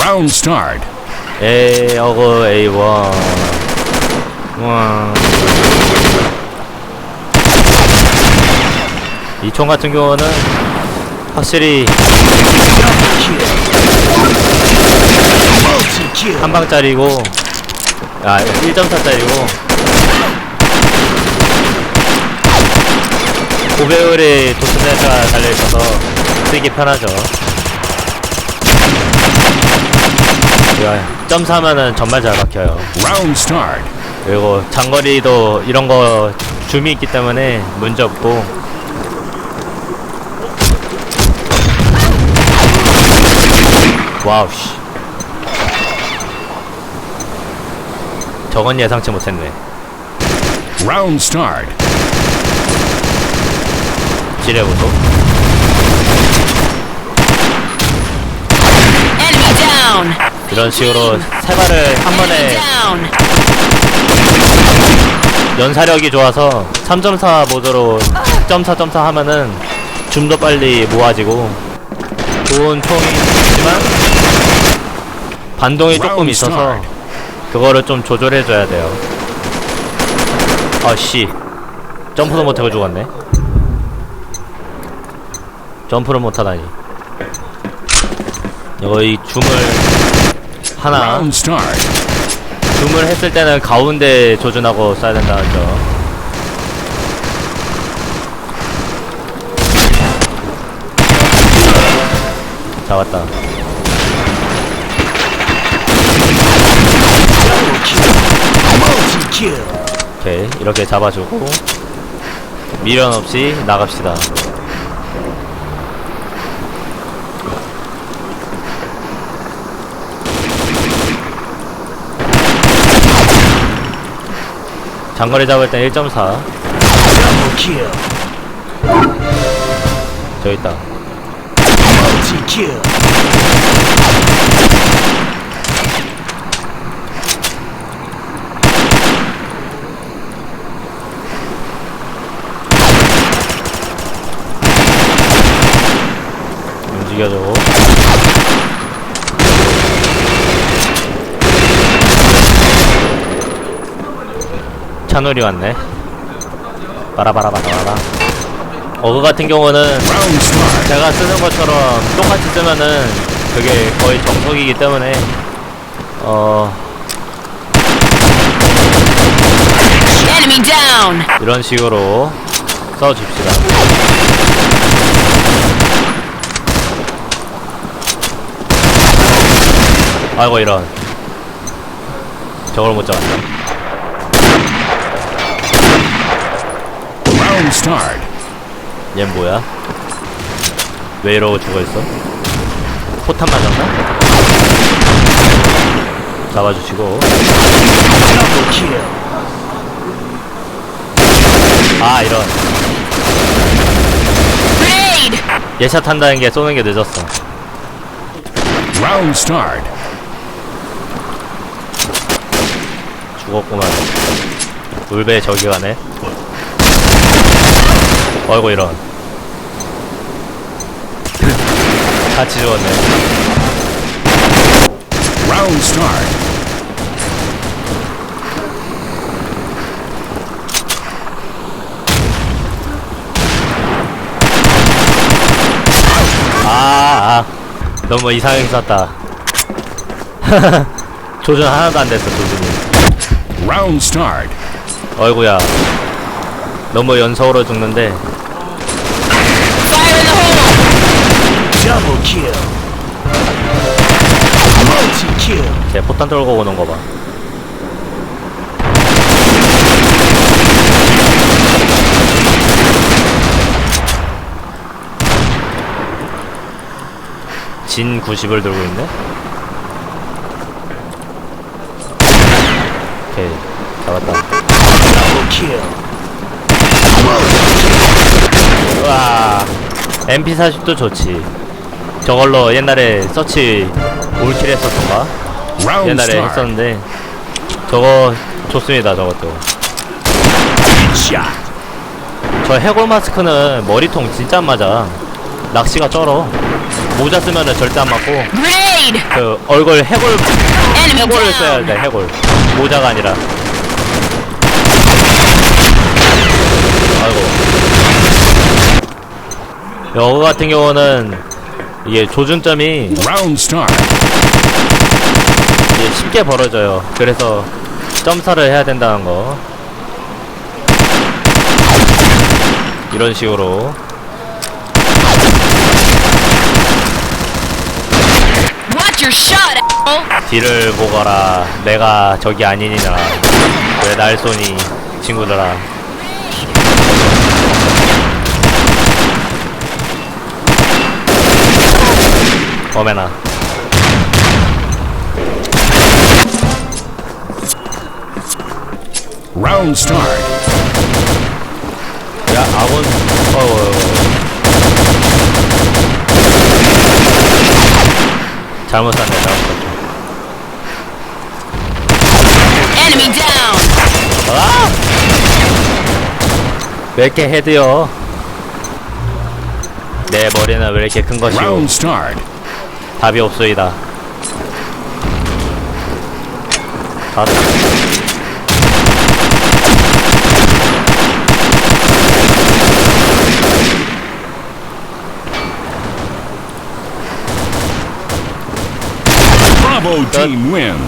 Round start. A 어그 A1 와. 이 총 같은 경우는 확실히 한 방짜리고 아 1.4짜리고 고배율의 도트네가 달려있어서 쓰기 편하죠 이거 점 사면은 정말 잘 Round start. 그리고 장거리도 이런 거 줌이 있기 때문에 문제 없고 와우 씨 저건 예상치 못했네 Round start. 지뢰부터 Enemy down! 이런 식으로 세 발을 한 번에! 연사력이 좋아서 3.4 모드로 10.4.4 하면은 줌도 빨리 모아지고 좋은 총이지만 반동이 조금 있어서 그거를 좀 조절해줘야 돼요. 아씨 점프도 못하고 죽었네. 점프를 못하다니. 이거 이 줌을 하나. 줌을 했을 때는 가운데 조준하고 써야 된다는 점. 잡았다. 오케이 이렇게 잡아주고 미련 없이 나갑시다. 장거리 잡을 땐1.4 저기 있다. 움직여줘 찬울이 왔네. 빠라바라바라바라. 어그 같은 경우는. 제가 쓰는 것처럼 똑같이 쓰면은 그게 거의 정석이기 때문에 어! 이런 식으로 써줍시다. 아이고 이런. 저걸 못 잡았네 Round start. 얜 뭐야? 왜 이러고 죽어있어? 포탄 맞았나? 잡아주시고 아 이런! 예샷 한다는 게 쏘는 게 늦었어 Round start. 죽었구만 울베 저기 가네 어이구 이런. 같이 죽었네. Round start. 아, 아. 너무 이상하게 썼다. 조준 하나도 안 됐어 조준이. Round start. 어이구야. 너무 연속으로 죽는데 Double kill. Multi kill. 제 포탄 떨고 오는 거 봐 진 90을 들고 있네 오케이 잡았다. 와 MP40도 좋지 저걸로 옛날에 서치 올킬 했었던가 옛날에. 했었는데 저거 좋습니다 저것도. 저 해골 마스크는 머리통 진짜 안 맞아 낚시가 쩔어 모자 쓰면은 절대 안 맞고! 그 얼굴 해골 해골을 써야! 돼 해골 모자가 아니라 아이고 여거 같은 경우는 이게 조준점이. 이게 쉽게 벌어져요. 그래서 점사를 해야 된다는 거. 이런 식으로. Watch your shot, asshole! 뒤를 보거라. 내가 적이 아니니라 왜 날 쏘니 친구들아 어메나 Round start. 야 아군 어어 잘못 샀네 잘못 샀네 Enemy down! 아! 왜 이렇게 헤드요? 내 머리는 왜 이렇게 큰 것이오? Round start. 답이 없소이다. 다 Bravo team win.